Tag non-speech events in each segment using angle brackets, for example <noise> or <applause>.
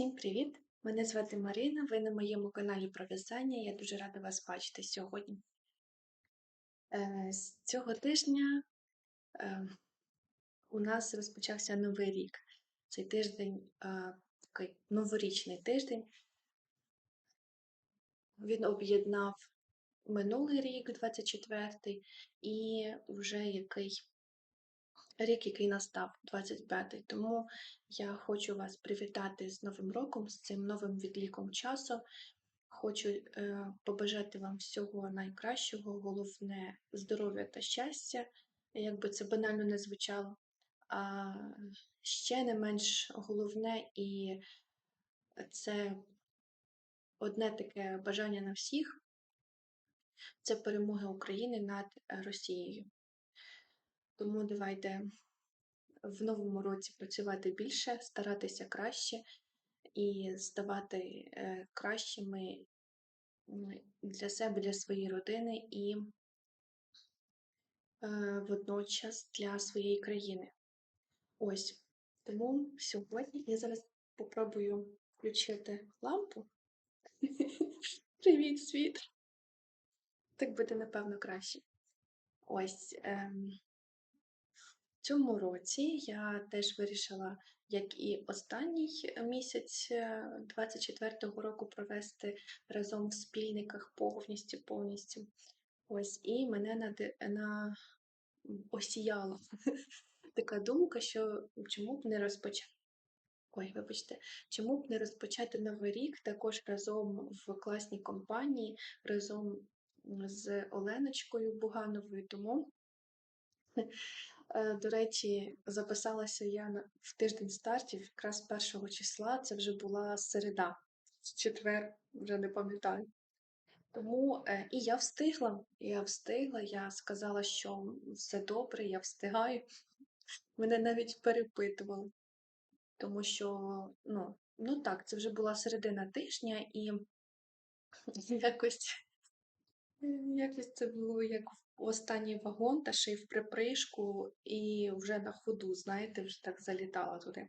Всім привіт! Мене звати Марина, ви на моєму каналі про в'язання. Я дуже рада вас бачити сьогодні. Е, З цього тижня е, у нас розпочався новий рік. Цей тиждень е, такий новорічний тиждень. Він об'єднав минулий рік, 24-й, і вже який рік, який настав, 25-й. Тому я хочу вас привітати з Новим роком, з цим новим відліком часу. Хочу е, побажати вам всього найкращого, головне здоров'я та щастя, як би це банально не звучало. А ще не менш головне, і це одне таке бажання на всіх це перемога України над Росією. Тому давайте в новому році працювати більше, старатися краще і ставати е, кращими для себе, для своєї родини і е, водночас для своєї країни. Ось. Тому сьогодні я зараз попробую включити лампу. <laughs> Привіт, світ! Так буде, напевно, краще. Ось. Ем... Цьому році я теж вирішила, як і останній місяць 24-го року провести разом в спільниках повністю повністю. Ось, і мене нади... на... осіяла <laughs> така думка, що чому б не розпочати. Ой, вибачте, чому б не розпочати новий рік також разом в класній компанії, разом з Оленочкою Бугановою. Тому Е, до речі, записалася я в тиждень стартів, якраз першого числа, це вже була середа, четвер, вже не пам'ятаю. Тому е, і я встигла, я встигла, я сказала, що все добре, я встигаю. Мене навіть перепитували, тому що, ну, ну так, це вже була середина тижня, і <laughs> якось, якось це було як в останній вагон та ще й в припришку, і вже на ходу, знаєте, вже так залітала туди.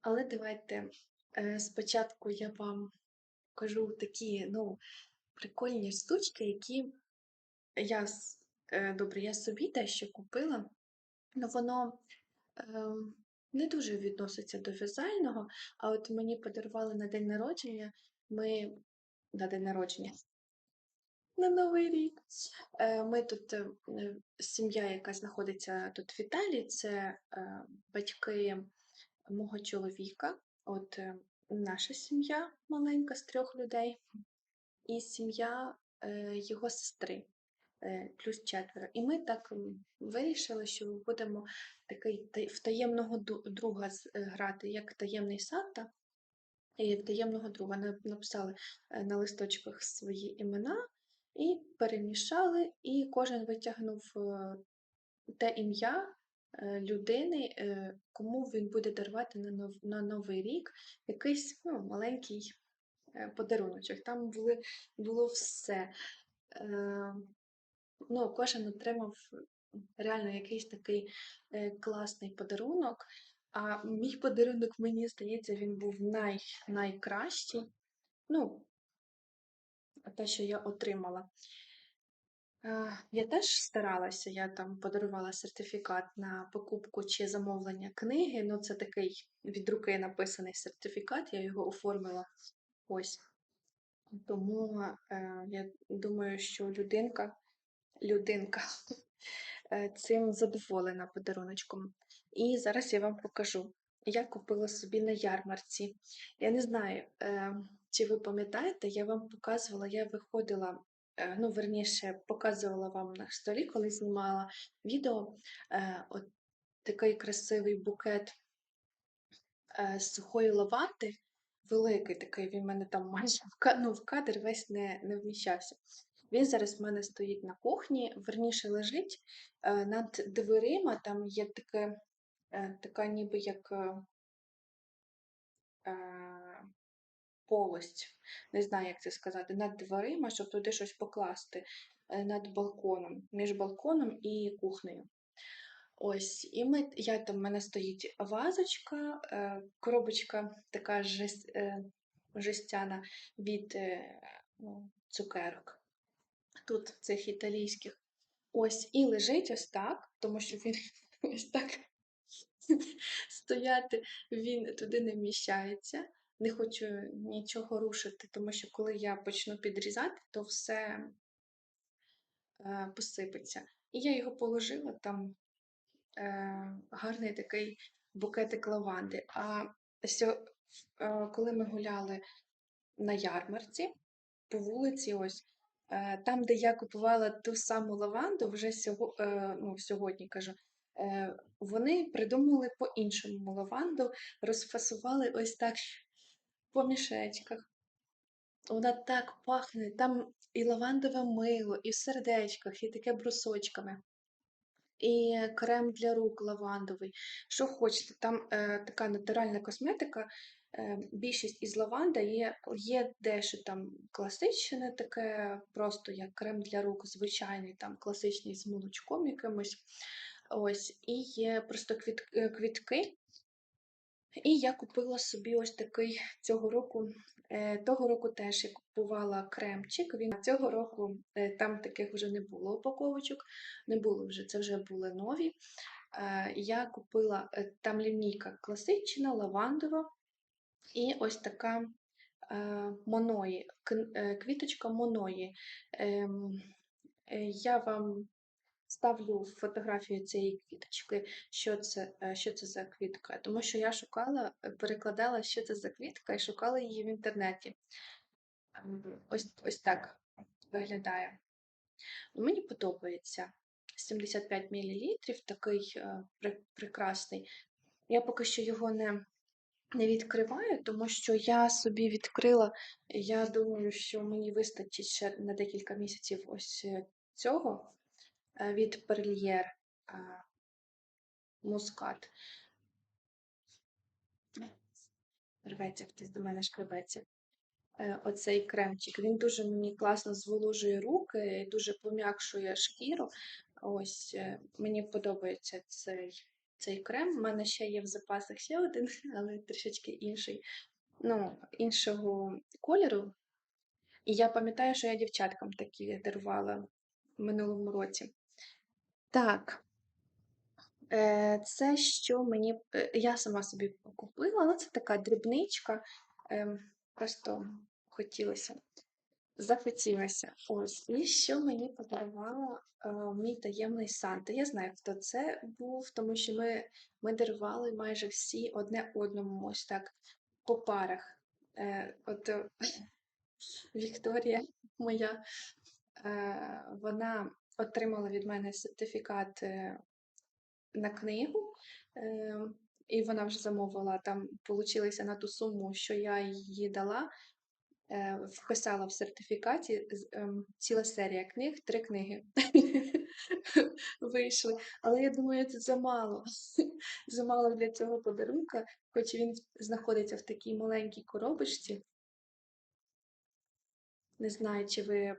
Але давайте е, спочатку я вам кажу такі ну, прикольні штучки, які я е, добре, я собі дещо купила, але воно е, не дуже відноситься до в'язального, а от мені подарували на день народження. Ми на день народження на Новий рік. Е, ми тут е, сім'я, яка знаходиться тут в Італії, це е, батьки мого чоловіка, от наша сім'я маленька з трьох людей, і сім'я його сестри. Плюс четверо. І ми так вирішили, що ми будемо такий в таємного друга грати, як таємний Санта, і таємного друга написали на листочках свої імена, і перемішали, і кожен витягнув е, те ім'я е, людини, е, кому він буде дарувати на Новий рік якийсь ну, маленький подаруночок. Там були, було все. Ну, Кожен отримав реально якийсь такий класний подарунок. А мій подарунок, мені здається, він був най, найкращий. Ну, те, що я отримала. Е, я теж старалася, я там подарувала сертифікат на покупку чи замовлення книги. Ну, це такий від руки написаний сертифікат, я його оформила ось. Тому е, я думаю, що людинка, людинка е, цим задоволена подаруночком. І зараз я вам покажу. Я купила собі на ярмарці. Я не знаю, чи ви пам'ятаєте, я вам показувала, я виходила, е, ну, верніше, показувала вам на столі, коли знімала відео е, от такий красивий букет е, сухої лаванди, великий такий, він в мене там майже ну, в кадр весь не, не вміщався. Він зараз в мене стоїть на кухні, верніше лежить над дверима, там є таке, така ніби як полость, не знаю, як це сказати, над дверима, щоб туди щось покласти, е, над балконом, між балконом і кухнею. Ось, і ми, я там, в мене стоїть вазочка, е, коробочка така жест, е, жестяна від ну, цукерок. Тут цих італійських. Ось, і лежить ось так, тому що він <laughs> ось так <laughs> стояти, він туди не вміщається. Не хочу нічого рушити, тому що коли я почну підрізати, то все е, посипеться. І я його положила там е, гарний такий букетик лаванди. А сьо, е, коли ми гуляли на ярмарці по вулиці, ось е, там, де я купувала ту саму лаванду, вже сього, е, ну, сьогодні кажу, е, вони придумали по-іншому лаванду, розфасували ось так по мішечках. Вона так пахне, там і лавандове мило, і в сердечках, і таке брусочками. І крем для рук лавандовий. Що хочете, там е, така натуральна косметика, е, більшість із лаванда є, є дещо там класичне, таке, просто як крем для рук, звичайний, там класичний з молочком якимось. Ось, і є просто квіт, е, квітки. І я купила собі ось такий цього року. е, Того року теж я купувала кремчик. Він цього року е, там таких вже не було упаковочок, не було вже, це вже були нові. Е, Я купила там лінійка класична, лавандова і ось така моної, квіточка моної. Ем, Я вам ставлю фотографію цієї квіточки, що це, е, що це за квітка. Тому що я шукала, е, перекладала, що це за квітка, і шукала її в інтернеті. Ем, Ось, ось так виглядає. Мені подобається. 75 мл, такий е, прекрасний. Я поки що його не, не відкриваю, тому що я собі відкрила. Я думаю, що мені вистачить ще на декілька місяців ось цього від Perlier е, мускат. Рветься, хтось до мене шкребеться. Е, Оцей кремчик. Він дуже мені класно зволожує руки, дуже пом'якшує шкіру. Ось е, мені подобається цей, цей крем. У мене ще є в запасах ще один, <laughs> але трішечки інший, ну, іншого кольору. І я пам'ятаю, що я дівчаткам такі дарувала в минулому році. Так, е, це що мені. е, Я сама собі купила, але це така дрібничка. ем, Просто хотілося. Захотілося. Ось. І що мені подарувала е, мій таємний Санта. Я знаю, хто це був, тому що ми, ми дарували майже всі одне одному ось так по парах. От <laughs> Вікторія моя, вона отримала від мене сертифікат е, на книгу. Е, і вона вже замовила там, получилося на ту суму, що я їй дала е, вписала в сертифікаті ем, ціла серія книг, три книги <laughs> вийшли. Але я думаю, це замало. <laughs> Замало для цього подарунка, хоч він знаходиться в такій маленькій коробочці. Не знаю, чи ви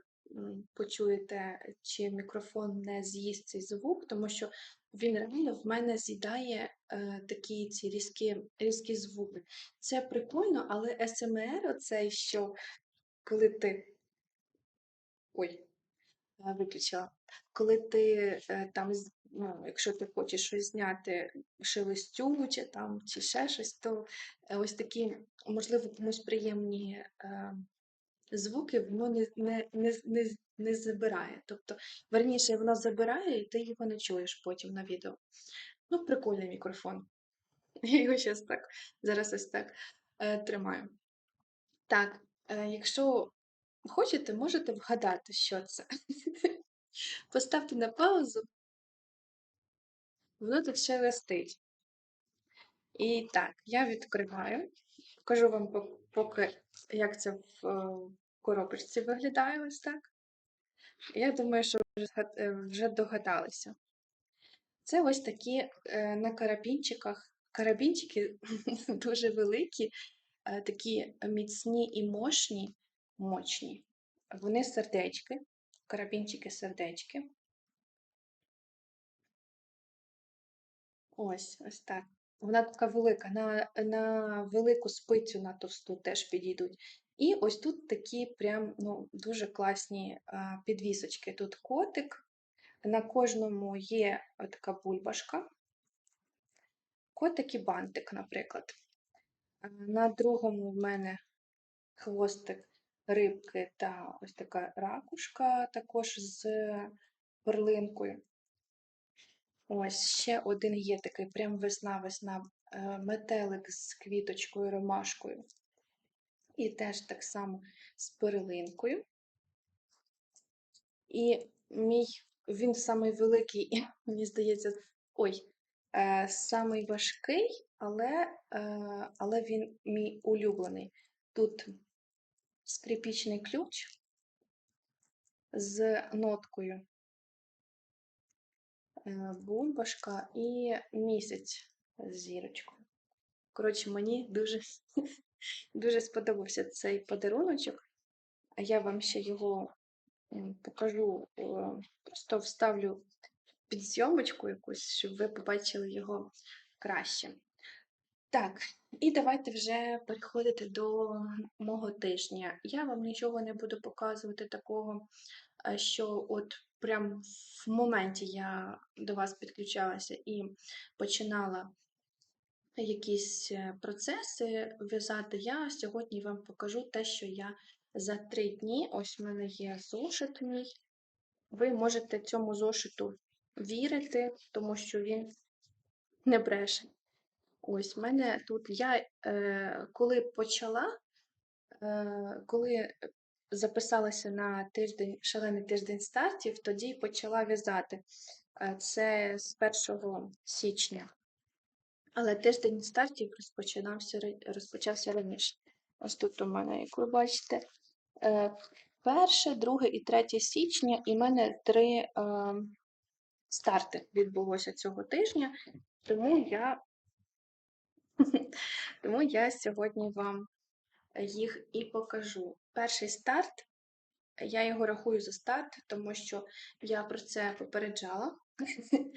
почуєте, чи мікрофон не з'їсть цей звук, тому що він реально в мене з'їдає е, такі ці різкі, різкі звуки. Це прикольно, але СМР, оцей, що коли ти. Ой, виключила. Коли ти е, там, ну, якщо ти хочеш щось зняти шелестю чи там, чи ще щось, то е, ось такі, можливо, комусь приємні е, звуки воно не, не, не, не, не забирає. Тобто, верніше, воно забирає, і ти його не чуєш потім на відео. Ну, прикольний мікрофон. <laughs> Я його зараз так, зараз ось так е, тримаю. Так, е, якщо хочете, можете вгадати, що це. <laughs> Поставте на паузу, воно тут ще листить. І так, я відкриваю. Покажу вам поки, як це в е, коробочці виглядає ось так. Я думаю, що вже е, догадалися. Це ось такі е, на карабінчиках. Карабінчики <laughs> дуже великі, такі міцні і мощні, мощні. Вони сердечки, карабінчики сердечки. Ось, ось так. Вона така велика, на, на велику спицю на товсту теж підійдуть. І ось тут такі прям ну, дуже класні а, підвісочки. Тут котик, на кожному є така бульбашка, котик і бантик, наприклад. На другому в мене хвостик рибки та ось така ракушка, також з перлинкою. Ось ще один є такий прям весна-весна е, метелик з квіточкою, ромашкою. І теж так само з перлинкою. І мій, він самий великий, <laughs> мені здається, ой, е, самий важкий, але, е, але він мій улюблений. Тут скрипічний ключ з ноткою бульбашка і місяць з зірочкою. Коротше, мені дуже, <laughs> дуже сподобався цей подаруночок. А я вам ще його покажу, е, просто вставлю під зйомочку якусь, щоб ви побачили його краще. Так, і давайте вже переходити до мого тижня. Я вам нічого не буду показувати такого, що от прям в моменті я до вас підключалася і починала якісь е, процеси в'язати. Я сьогодні вам покажу те, що я за три дні, ось в мене є зошит мій. Ви можете цьому зошиту вірити, тому що він не бреше. Ось в мене тут я е, коли почала, е, коли записалася на тиждень, шалений тиждень стартів, тоді почала в'язати. Е, Це з 1 січня. Але тиждень стартів розпочинався, розпочався раніше. Ось тут у мене, як ви бачите, е, перше, друге і третє січня, і в мене три е, старти відбулося цього тижня, тому я <laughs> Тому я сьогодні вам їх і покажу. Перший старт, я його рахую за старт, тому що я про це попереджала. <laughs>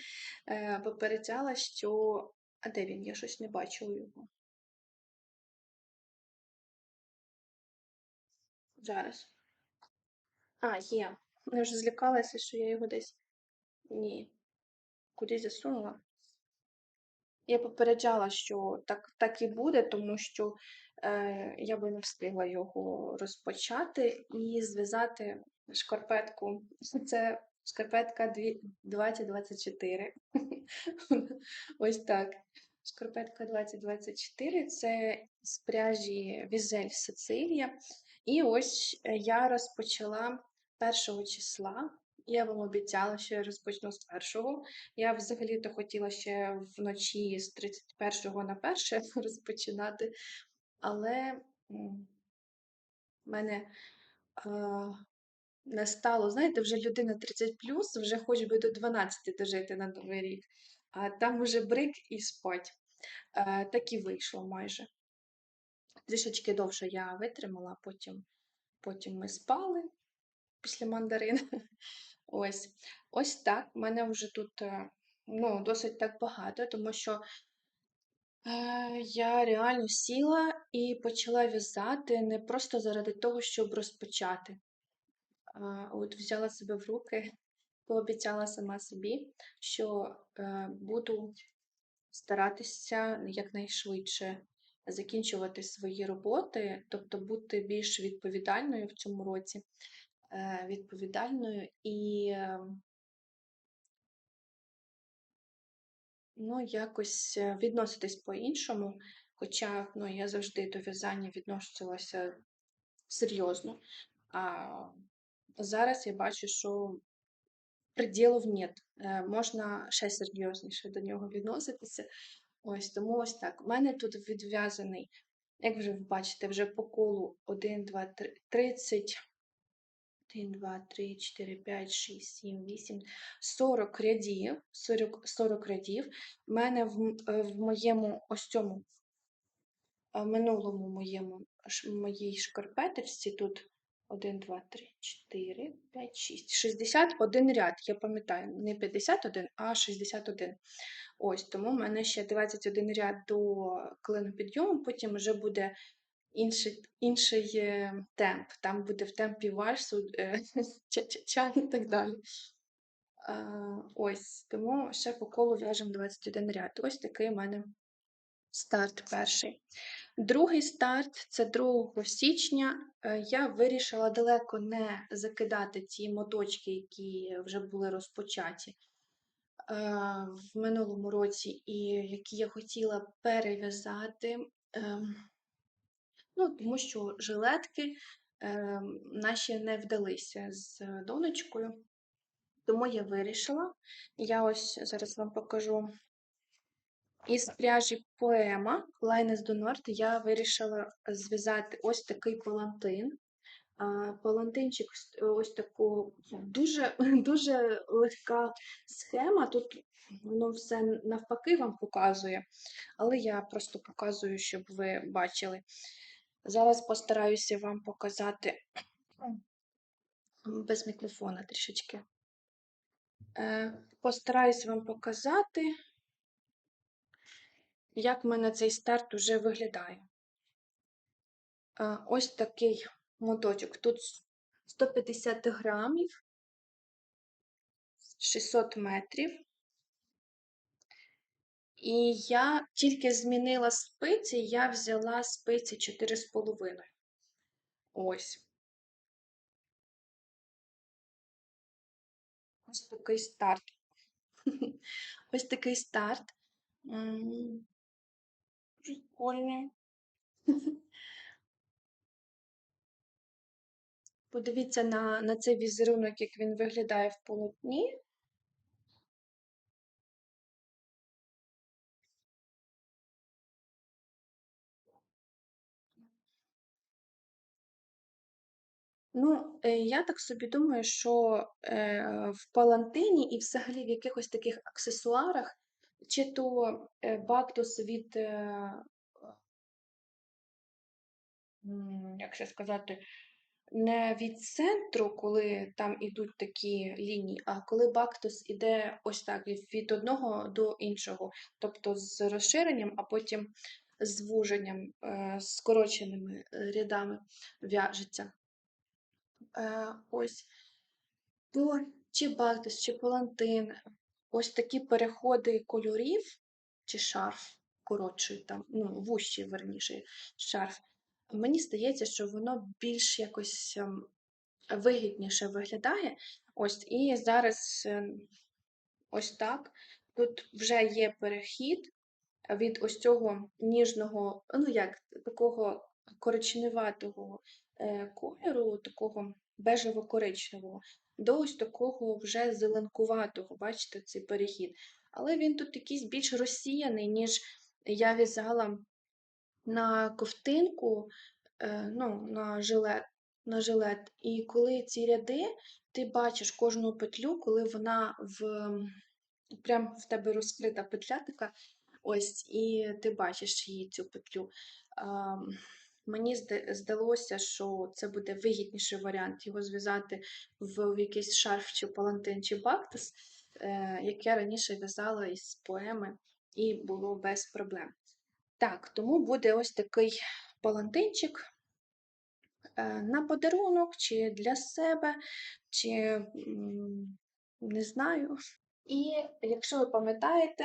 Е, Попереджала, що. А де він? Я щось не бачила його. Зараз. А, є. Я вже злякалася, що я його десь. Ні. Кудись засунула. Я попереджала, що так, так і буде, тому що е, я би не встигла його розпочати і зв'язати шкарпетку. <laughs> Це шкарпетка 2024. <laughs> Ось так. Шкарпетка 2024 це з пряжі Візель Сицилія. І ось е, я розпочала 1 числа. Я вам обіцяла, що я розпочну з першого. Я взагалі-то хотіла ще вночі з 31 на 1 <laughs> розпочинати, але в мене е, не стало, знаєте, вже людина 30 вже хоч би до 12 дожити на Новий рік, а там уже брик і спать. Е, так і вийшло майже. Трішечки довше я витримала, потім, потім ми спали після мандарин. <laughs> Ось. Ось так. У мене вже тут е, ну, досить так багато, тому що е, я реально сіла і почала в'язати не просто заради того, щоб розпочати. А, От взяла себе в руки, пообіцяла сама собі, що е, буду старатися якнайшвидше закінчувати свої роботи, тобто бути більш відповідальною в цьому році, е, відповідальною і е, ну, якось е, відноситись по-іншому. Хоча ну, я завжди до в'язання відносилася серйозно. А зараз я бачу, що приділів нет. Е, Можна ще серйозніше до нього відноситися. Ось тому ось так. У мене тут відв'язаний, як вже ви бачите, вже по колу 1, 2, 3, 30. 1, 2, 3, 4, 5, 6, 7, 8, 40 рядів. 40, 40 рядів. У мене в, е, в моєму ось цьому е, минулому моєму моїй шкарпеточці тут 1, 2, 3, 4, 5, 6. 61 ряд, я пам'ятаю, не 51, а 61. Ось, тому в мене ще 21 ряд до клинопідйому, потім вже буде інший, інший е, темп. Там буде в темпі вальсу, е, <laughs> ча-ча-ча і так далі. Ось, тому ще по колу в'яжемо 21 ряд. Ось такий у мене старт перший. Другий старт це 2 січня. Е, Я вирішила далеко не закидати ті моточки, які вже були розпочаті в минулому році, і які я хотіла перев'язати. Ну, тому що жилетки ем, наші не вдалися з донечкою. Тому я вирішила. Я ось зараз вам покажу із пряжі поема Lines do North я вирішила зв'язати ось такий палантин. Палантинчик ось таку дуже, <laughs> дуже легка схема. Тут воно все навпаки вам показує, але я просто показую, щоб ви бачили. Зараз постараюся вам показати без мікрофона трішечки. Е, Постараюсь вам показати, як в мене цей старт уже виглядає. Е, Ось такий моточок. Тут 150 грамів, 600 метрів. І я тільки змінила спиці, я взяла спиці 4,5. Ось. Ось такий старт. <laughs> Ось такий старт. Прикольний. <laughs> Подивіться на, на цей візерунок, як він виглядає в полотні. Ну, е, я так собі думаю, що е, в палантині і взагалі в якихось таких аксесуарах, чи то е, бактус від, е, як це сказати, не від центру, коли там ідуть такі лінії, а коли бактус іде ось так від одного до іншого, тобто з розширенням, а потім звуженням, е, скороченими е, рядами в'яжеться. Е, ось то чи бактус, чи палантин, ось такі переходи кольорів, чи шарф коротший, там, ну, вущий, верніше, шарф. Мені здається, що воно більш якось ем, вигідніше виглядає. Ось, і зараз ем, ось так. Тут вже є перехід від ось цього ніжного, ну як, такого коричневатого кольору, такого бежево-коричневого, до ось такого вже зеленкуватого, бачите, цей перехід. Але він тут якийсь більш розсіяний, ніж я в'язала на ковтинку, е, ну, на жилет, на жилет. І коли ці ряди, ти бачиш кожну петлю, коли вона в прям в тебе розкрита петля така, ось, і ти бачиш її цю петлю. Мені здалося, що це буде вигідніший варіант його зв'язати в, якийсь шарф чи палантин чи бактус, е, як я раніше в'язала із поеми, і було без проблем. Так, тому буде ось такий палантинчик е, на подарунок, чи для себе, чи не знаю. І якщо ви пам'ятаєте,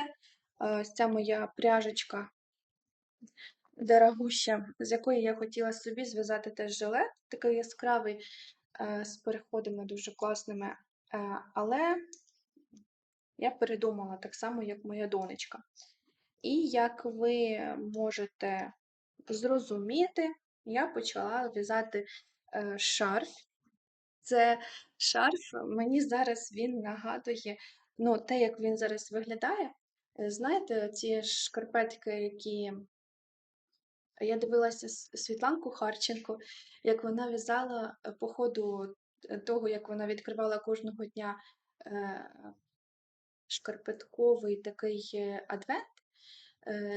е, ця моя пряжечка дорогуща, з якої я хотіла собі зв'язати теж жилет, такий яскравий, е, з переходами дуже класними. Е, Але я передумала так само, як моя донечка. І як ви можете зрозуміти, я почала в'язати е, шарф. Це шарф, мені зараз він нагадує, ну, те, як він зараз виглядає. Знаєте, ці шкарпетки, які я дивилася Світланку Харченко, як вона в'язала е, по ходу е, того, як вона відкривала кожного дня е, шкарпетковий такий адвент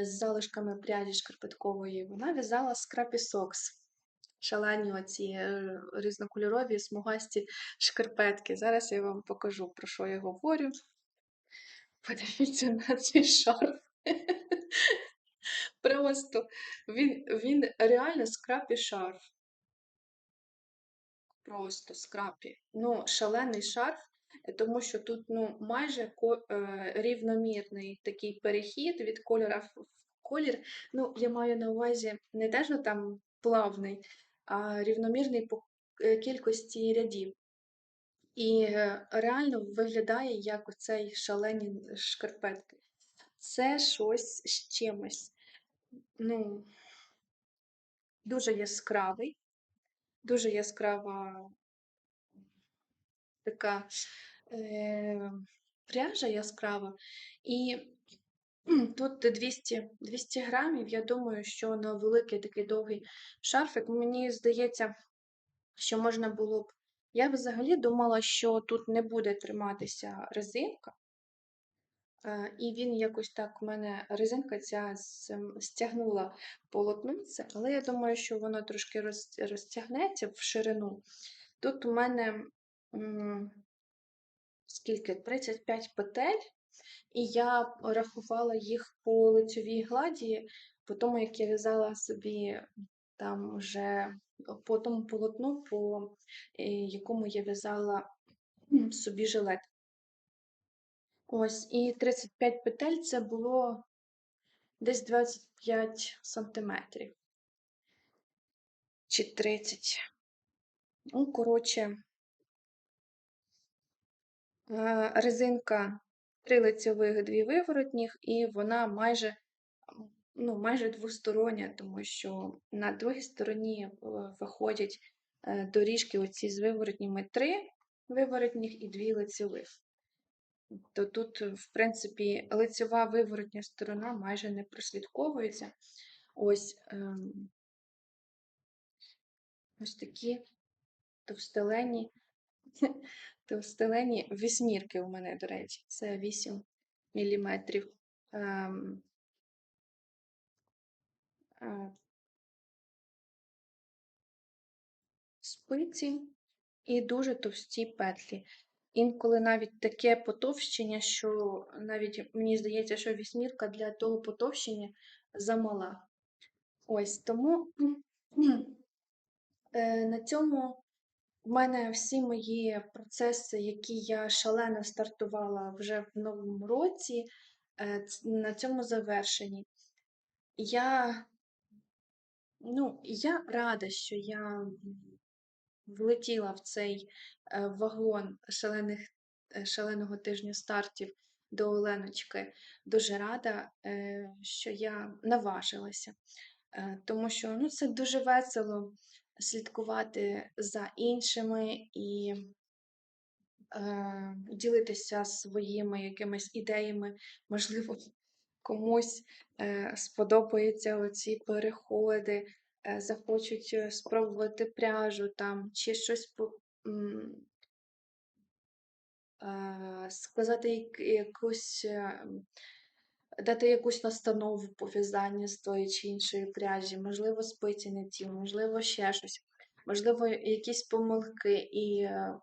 з залишками пряжі шкарпеткової, вона в'язала скрапі сокс. шалені оці різнокольорові смугасті шкарпетки. Зараз я вам покажу, про що я говорю. Подивіться на цей шарф. <laughs> Просто він, він реально скрапі шарф. Просто скрапі. Ну, шалений шарф, е, тому що тут ну, майже е, рівномірний такий перехід від кольора в колір. Ну, я маю на увазі не те, що там плавний, а рівномірний по е, кількості рядів. І реально виглядає як оцей шалені шкарпетки. Це щось з чимось. Ну, дуже яскравий, дуже яскрава така е, пряжа яскрава. І тут 200, 200 грамів. Я думаю, що на великий такий довгий шарфик, мені здається, що можна було б. Я взагалі думала, що тут не буде триматися резинка. Е, І він якось так у мене резинка ця стягнула полотнице, але я думаю, що воно трошки роз- розтягнеться в ширину. Тут у мене скільки? 35 петель, і я рахувала їх по лицьовій гладі, по тому, як я в'язала собі там вже по тому полотну, по е, якому я в'язала собі жилет. Ось, і 35 петель це було десь 25 сантиметрів. Чи 30. Ну, коротше, е, резинка три лицьових, дві виворотніх, і вона майже, ну, майже двостороння, тому що на другій стороні е, виходять е, доріжки оці з виворотніми три виворотніх і дві лицьових. То тут, в принципі, лицьова виворотня сторона майже не прослідковується. Ось, ем, ось такі товстелені, <laughs> товстелені вісьмірки у мене, до речі, це 8 мм. Ем, е, спиці і дуже товсті петлі. Інколи навіть таке потовщення, що навіть мені здається, що вісьмірка для того потовщення замала. Ось тому <clears throat> е, на цьому в мене всі мої процеси, які я шалено стартувала вже в новому році, е, на цьому завершені. Я, ну, я рада, що я влетіла в цей е, вагон шалених, е, шаленого тижня стартів до Оленочки. Дуже рада, е, що я наважилася, тому що ну, це дуже весело слідкувати за іншими і е, ділитися своїми якимись ідеями, можливо, комусь е, сподобаються оці переходи, захочуть е, спробувати пряжу там, чи щось е, сказати якусь, е, дати якусь настанову по в'язанню з тої чи іншої пряжі, можливо, спиці не ті, можливо, ще щось, можливо, якісь помилки. І е,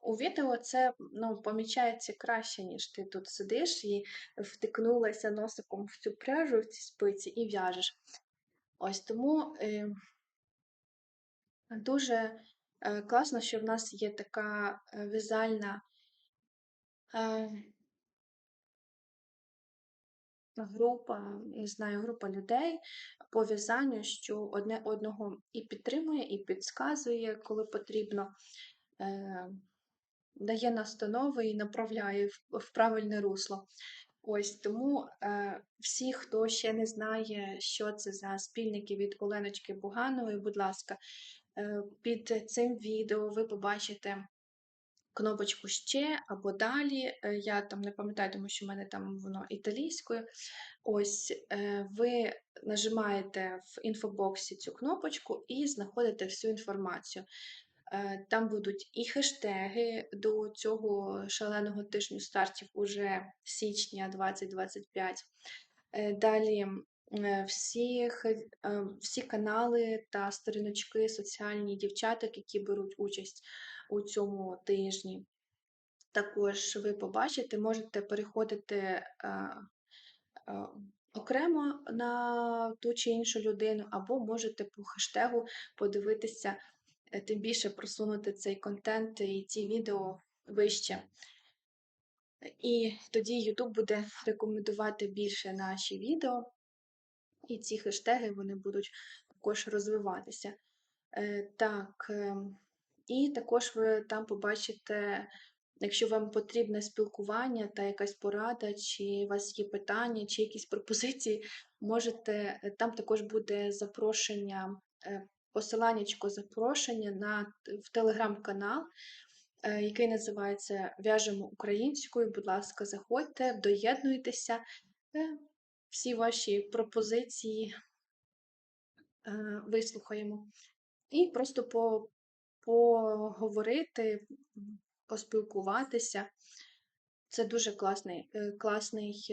у відео це ну, помічається краще, ніж ти тут сидиш і втикнулася носиком в цю пряжу, в ці спиці і в'яжеш. Ось тому е, дуже е, класно, що в нас є така е, в'язальна група, не знаю, група людей по в'язанню, що одне одного і підтримує, і підказує, коли потрібно. Дає настанови і направляє в правильне русло. Ось тому е, всі, хто ще не знає, що це за спільники від Оленочки Буганової, будь ласка, е, під цим відео ви побачите кнопочку ще або далі. Е, я там не пам'ятаю, тому що в мене там воно італійською. Ось е, ви нажимаєте в інфобоксі цю кнопочку і знаходите всю інформацію. Е, Там будуть і хештеги до цього шаленого тижню стартів уже січня 2025. Е, Далі е, всіх, е, всі канали та сторіночки соціальні дівчаток, які беруть участь у цьому тижні. Також ви побачите, можете переходити окремо на ту чи іншу людину, або можете по хештегу подивитися, тим більше просунути цей контент і ці відео вище. І тоді YouTube буде рекомендувати більше наші відео, і ці хештеги вони будуть також розвиватися. Е, Так, ем, і також ви там побачите, якщо вам потрібне спілкування та якась порада, чи у вас є питання, чи якісь пропозиції, можете, е, там також буде запрошення, е, посиланнячко запрошення на, в телеграм-канал, е, який називається В'яжемо українською. Будь ласка, заходьте, доєднуйтеся. Е, Всі ваші пропозиції е, вислухаємо. І просто по, поговорити, поспілкуватися. Це дуже класний, класний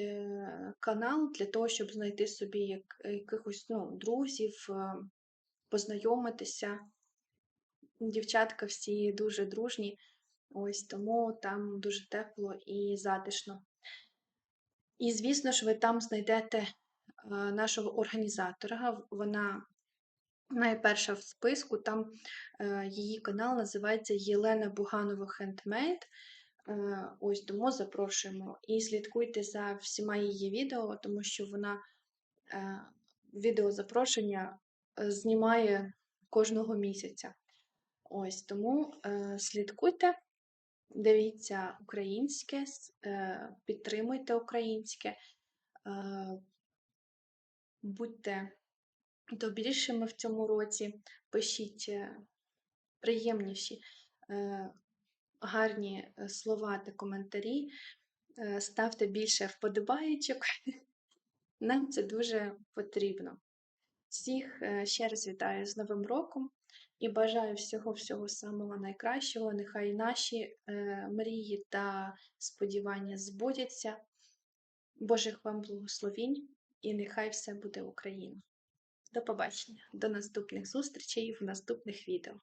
канал для того, щоб знайти собі якихось ну, друзів, познайомитися. Дівчатка всі дуже дружні, ось тому там дуже тепло і затишно. І, звісно ж, ви там знайдете е, нашого організатора. Вона найперша в списку, там е, її канал називається Єлена Буганова Хендмейд. Ось тому запрошуємо. І слідкуйте за всіма її відео, тому що вона е, відео запрошення знімає кожного місяця. Ось тому е, слідкуйте, дивіться українське, е, підтримуйте українське, е, будьте добрішими в цьому році, пишіть е, приємніші, е, гарні е, слова та коментарі, е, ставте більше вподобаєчок. <laughs> Нам це дуже потрібно. Всіх е, ще раз вітаю з Новим роком і бажаю всього-всього самого найкращого. Нехай наші е, мрії та сподівання збудяться. Божих вам благословінь і нехай все буде Україна. До побачення, до наступних зустрічей в наступних відео.